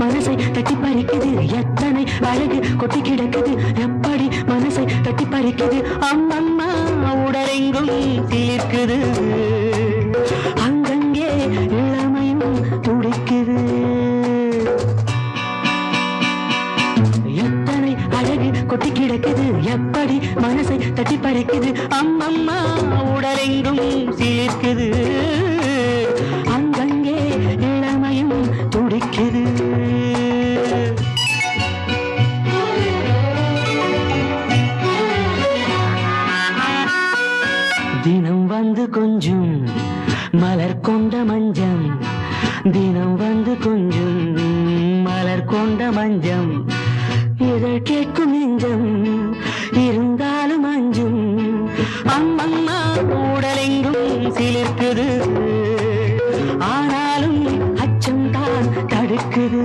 மனசை தட்டி பறிக்குது. எத்தனை அழகு கொட்டி கிடக்குது. எப்படி மனசை தட்டி பறிக்குது. அம்மம்மா உடலெங்கும் தீர்க்குது. அங்கங்கே இளமையும் துடிக்குது. எத்தனை அழகு கொட்டி கிடக்குது. எப்படி மனசை தட்டி பறிக்குது. அம்மம்மா உடலெங்கும் சீர்க்குது மஞ்சம். தினம் வந்து கொஞ்சம் மலர் கொண்ட மஞ்சம். இதழ் கேட்கும் நெஞ்சம் இருந்தாலும் அஞ்சும். அம்மம்மா உடலெங்கும் சிலிர்க்குது. ஆனாலும் அச்சம் தான் தடுக்குது.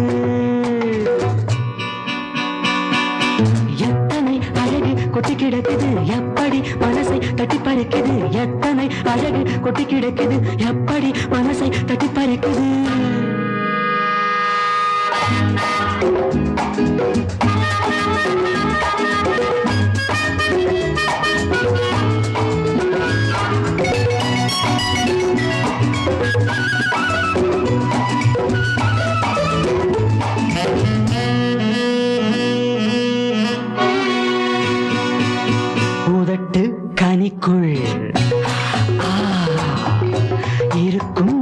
எத்தனை அழகு கொட்டி கிடக்குது. எப்படி மனசை தட்டி பறிக்குது? எத்தனை அழகு கொட்டி கிடக்குது? எப்படி மனசை தட்டி பறிக்குது?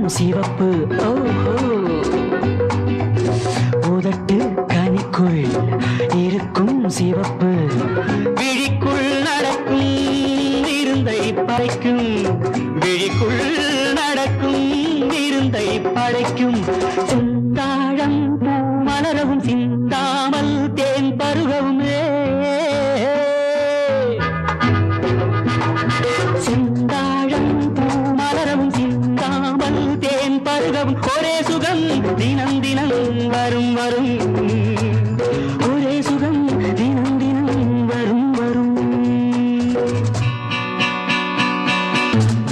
சிவப்பு. உதட்டு கனிக்குள் இருக்கும் சிவப்பு. விழிக்குள் நடக்கும் இருந்தை பறைக்கும் விழிக்குள் நடக்கும் இருந்தை படைக்கும். பருகவும் ஒரே சுகம் தினம் தினம் வரும் வரும். ஒரே சுகம் தினம் தினம் வரும் வரும்.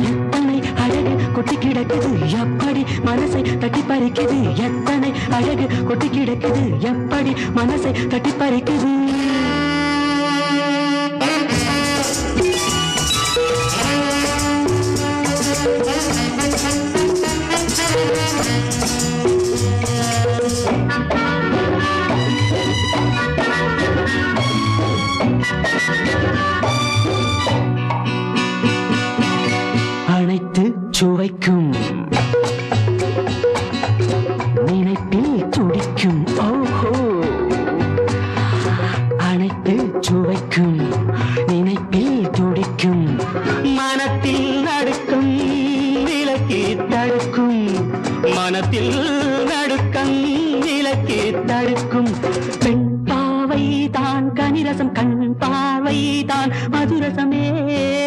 எத்தனை அழகு கொட்டி கிடக்குது எப்படி மனசை தட்டி பறிக்குது? எத்தனை அழகு கொட்டி கிடக்குது எப்படி மனசை தட்டி பறிக்குது? சுவைக்கும் நினைப்பில் துடிக்கும். ஓஹோ. அனைத்து சுவைக்கும். நினைப்பில் துடிக்கும். மனத்தில் நடுக்கும் விலக்கி தடுக்கும். மனத்தில் நடுக்கம் விலக்கி தடுக்கும். பெண் பாவை தான் கனிரசம் கண் பார்வை தான் மதுரசமே.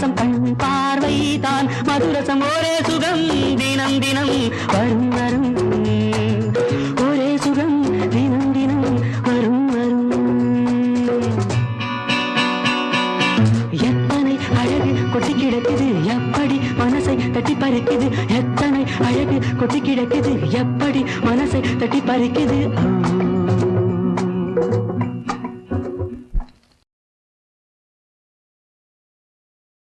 மதுரசம் கண் பார்வை தான் மதுரசம் ஒரே சுகம் தினம் தினம் வரும் வரும். ஒரே சுகம் தினம் தினம் வரும் வரும். எத்தனை அழகு கொட்டி கிடக்குது எப்படி மனசை தட்டி பறிக்குது. எத்தனை அழகு கொட்டி கிடக்குது எப்படி மனசை தட்டி பறிக்குது. ஓ